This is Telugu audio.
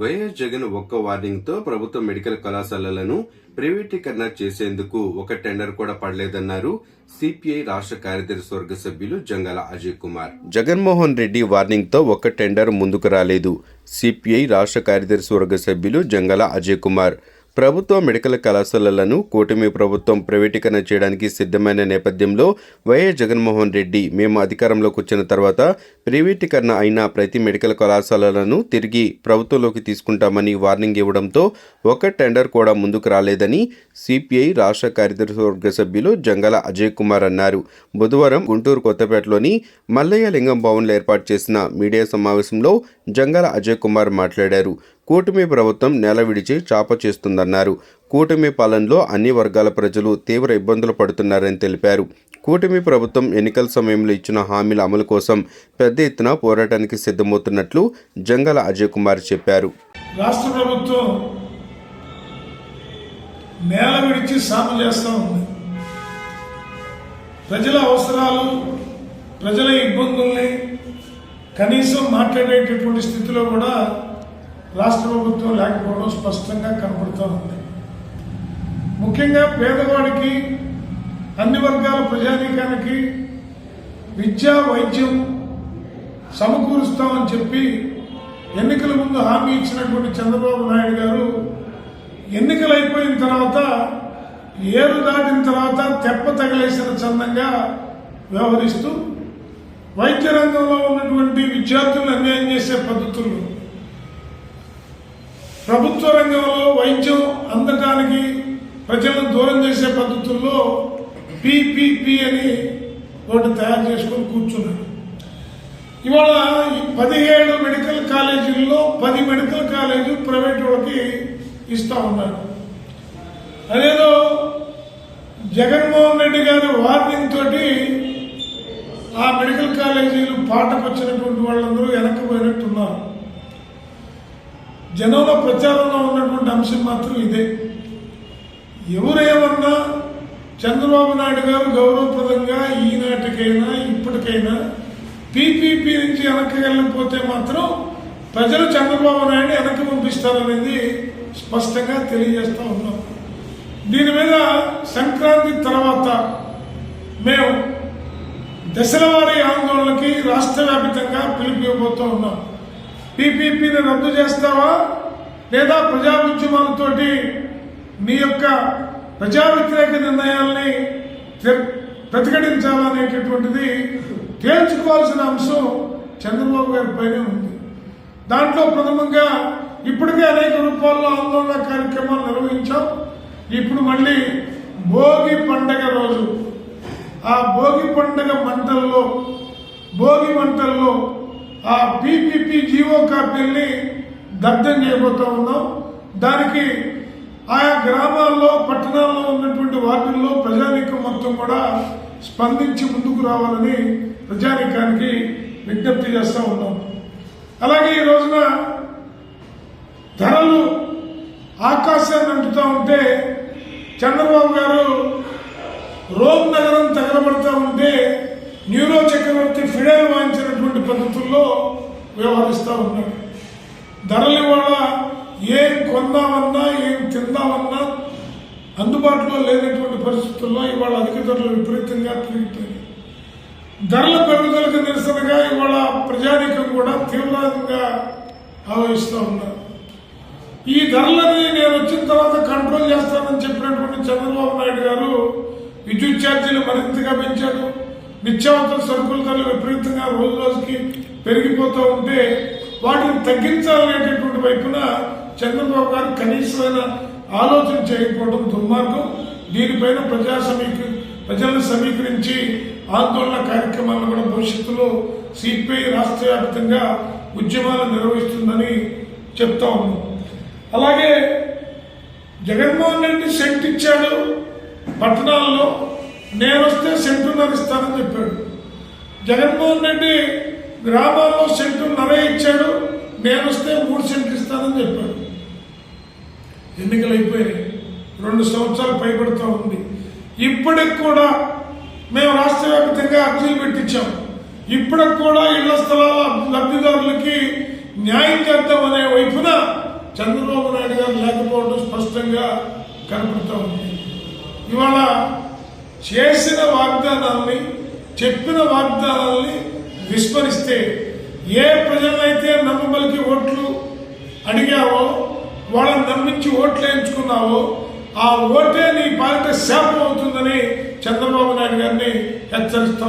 వైఎస్ జగన్ ఒక్క వార్నింగ్తో ప్రభుత్వ మెడికల్ కళాశాలలను ప్రైవేటీకరణ చేసేందుకు ఒక టెండర్ కూడా పడలేదన్నారు సిపిఐ రాష్ట్ర కార్యదర్శి వర్గ సభ్యులు జంగాల అజయ్ కుమార్. జగన్మోహన్ రెడ్డి వార్నింగ్తో ఒక్క టెండర్ ముందుకు రాలేదు. సిపిఐ రాష్ట్ర కార్యదర్శి వర్గ సభ్యులు జంగాల అజయ్ కుమార్. ప్రభుత్వ మెడికల్ కళాశాలలను కూటమి ప్రభుత్వం ప్రైవేటీకరణ చేయడానికి సిద్ధమైన నేపథ్యంలో వైఎస్ జగన్మోహన్ రెడ్డి మేము అధికారంలోకి వచ్చిన తర్వాత ప్రైవేటీకరణ అయిన ప్రతి మెడికల్ కళాశాలలను తిరిగి ప్రభుత్వంలోకి తీసుకుంటామని వార్నింగ్ ఇవ్వడంతో ఒక టెండర్ కూడా ముందుకు రాలేదని సిపిఐ రాష్ట్ర కార్యదర్శి వర్గ సభ్యులు జంగల అజయ్ కుమార్ అన్నారు. బుధవారం గుంటూరు కొత్తపేటలోని మల్లయ్య లింగం భవన్లో ఏర్పాటు చేసిన మీడియా సమావేశంలో జంగల అజయ్ కుమార్ మాట్లాడారు. కూటమి ప్రభుత్వం నెల విడిచి చాప చేస్తుందన్నారు. కూటమి పాలనలో అన్ని వర్గాల ప్రజలు తీవ్ర ఇబ్బందులు పడుతున్నారని తెలిపారు. కూటమి ప్రభుత్వం ఎన్నికల సమయంలో ఇచ్చిన హామీల అమలు కోసం పెద్ద ఎత్తున పోరాటానికి సిద్ధమవుతున్నట్లు జంగల అజయ్ కుమార్ చెప్పారు. రాష్ట్ర ప్రభుత్వం నేల విడిచి సాగు చేస్తూ ఉంది. ప్రజల అవసరాలు ప్రజల ఇబ్బందుల్ని కనీసం మాట్లాడేటటువంటి స్థితిలో కూడా రాష్ట్ర ప్రభుత్వం లేకపోవడం స్పష్టంగా కనపడుతూ ఉంది ముఖ్యంగా పేదవాడికి అన్ని వర్గాల ప్రజానీకానికి విద్యా వైద్యం సమకూరుస్తామని చెప్పి ఎన్నికల ముందు హామీ ఇచ్చినటువంటి చంద్రబాబు నాయుడు గారు ఎన్నికలు అయిపోయిన తర్వాత ఏరు దాటిన తర్వాత తెప్ప తగిలేసిన చందంగా వ్యవహరిస్తూ వైద్య రంగంలో ఉన్నటువంటి విద్యార్థులను అన్యాయం చేసే పద్ధతులు ప్రభుత్వ రంగంలో వైద్యం అందటానికి ప్రజలను దూరం చేసే పద్ధతుల్లో పిపిపి అని ఒకటి తయారు చేసుకొని కూర్చున్నాడు ఇవాళ పదిహేడు మెడికల్ కాలేజీల్లో పది మెడికల్ కాలేజీ ప్రైవేట్ వాళ్ళకి ఇస్తా ఉన్నారు. అదేదో జగన్మోహన్ రెడ్డి గారి వార్నింగ్ తోటి ఆ మెడికల్ కాలేజీలు పాటకు వచ్చినటువంటి వాళ్ళందరూ వెనక్కిపోయినట్టున్నారు జనంలో ప్రచారంలో ఉన్నటువంటి అంశం మాత్రం ఇదే. ఎవరేమన్నా చంద్రబాబు నాయుడు గారు గౌరవప్రదంగా ఈనాటికైనా ఇప్పటికైనా పీపీపీ నుంచి వెనక్కి వెళ్ళకపోతే మాత్రం ప్రజలు చంద్రబాబు నాయుడు వెనక్కి పంపిస్తారనేది స్పష్టంగా తెలియజేస్తూ ఉన్నాం. దీని మీద సంక్రాంతి తర్వాత మేము దశల వారీ ఆందోళనకి రాష్ట్ర వ్యాప్తంగా ఉన్నాం. టీపీపీని రద్దు చేస్తావా? లేదా ప్రజా ఉద్యమాలతోటి నీ యొక్క ప్రజా వ్యతిరేక నిర్ణయాల్ని ప్రతిఘటించాలనేటటువంటిది తేల్చుకోవాల్సిన అంశం చంద్రబాబు గారి పైనే ఉంది. దాంట్లో ప్రథమంగా ఇప్పటికే అనేక రూపాల్లో ఆందోళన కార్యక్రమాలు నిర్వహించాం. ఇప్పుడు మళ్ళీ భోగి పండగ రోజు. ఆ భోగి పండగ మంటల్లో భోగి మంటల్లో ఆ పీపీపీ జీవో కాపీల్ని దగ్ధం చేయబోతా ఉన్నాం. దానికి ఆయా గ్రామాల్లో పట్టణాల్లో ఉన్నటువంటి వార్డుల్లో ప్రజానీకం మొత్తం కూడా స్పందించి ముందుకు రావాలని ప్రజానీకానికి విజ్ఞప్తి చేస్తూ ఉన్నాం. అలాగే ఈ రోజున ధరలు ఆకాశాన్ని అంటుతూ ఉంటే చంద్రబాబు గారు రోమ్ నగరం తగలబడతా ఉంటే న్యూరో చక్రవర్తి ఫిడైల్ వాయించినటువంటి పద్ధతుల్లో వ్యవహరిస్తూ ఉన్నారు. ధరలు ఇవాళ ఏం కొందామన్నా ఏం తిందామన్నా అందుబాటులో లేనటువంటి పరిస్థితుల్లో ఇవాళ అధిక ధరలు విపరీతంగా పెరిగిపోయాయి. ధరల పెరుగుదలకు నిరసనగా ఇవాళ ప్రజానీకం కూడా తీవ్రంగా ఆలోచిస్తూ ఉన్నారు. ఈ ధరలని నేను వచ్చిన తర్వాత కంట్రోల్ చేస్తానని చెప్పినటువంటి చంద్రబాబు నాయుడు గారు విద్యుత్ ఛార్జీలు మరింతగా పెంచాడు నిత్యావసర సరుకుల ధరలు విపరీతంగా రోజు రోజుకి పెరిగిపోతూ ఉంటే వాటిని తగ్గించాలనేటటువంటి వైపున చంద్రబాబు గారు కనీసమైన ఆలోచన చేయకపోవడం దుర్మార్గం. దీనిపైన ప్రజా సమీకరి ప్రజలను సమీకరించి ఆందోళన కార్యక్రమాలను కూడా భవిష్యత్తులో సిపిఐ రాష్ట్ర వ్యాప్తంగా ఉద్యమాలు నిర్వహిస్తుందని చెప్తా ఉన్నాం. అలాగే జగన్మోహన్ రెడ్డి సెంట్ ఇచ్చాడు పట్టణాల్లో. నేను వస్తే సెంటున్నర ఇస్తానని చెప్పాడు. జగన్మోహన్ రెడ్డి గ్రామాల్లో సెంటున్నర ఇచ్చాడు నేను వస్తే మూడు సెంట్లు ఇస్తానని చెప్పాడు. ఎన్నికలు అయిపోయినాయి రెండు సంవత్సరాలు పైబడుతూ ఉంది. ఇప్పటికి కూడా మేము రాష్ట్ర వ్యాప్తంగా అర్జీలు పెట్టించాం. ఇప్పటికి కూడా ఇళ్ళ స్థలాల లబ్ధిదారులకి న్యాయం చేద్దామనే వైపున చంద్రబాబు నాయుడు గారు లేకపోవడం స్పష్టంగా కనపడుతూ ఉంది. ఇవాళ చేసిన వాగ్దానాల్ని చెప్పిన వాగ్దానాల్ని విస్మరిస్తే ఏ ప్రజలైతే నమ్మబలికి ఓట్లు అడిగావో వాళ్ళని నమ్మించి ఓట్లు వేయించుకున్నావో ఆ ఓటే నీ పాలిట శాపం అవుతుందని చంద్రబాబు నాయుడు గారిని హెచ్చరిస్తా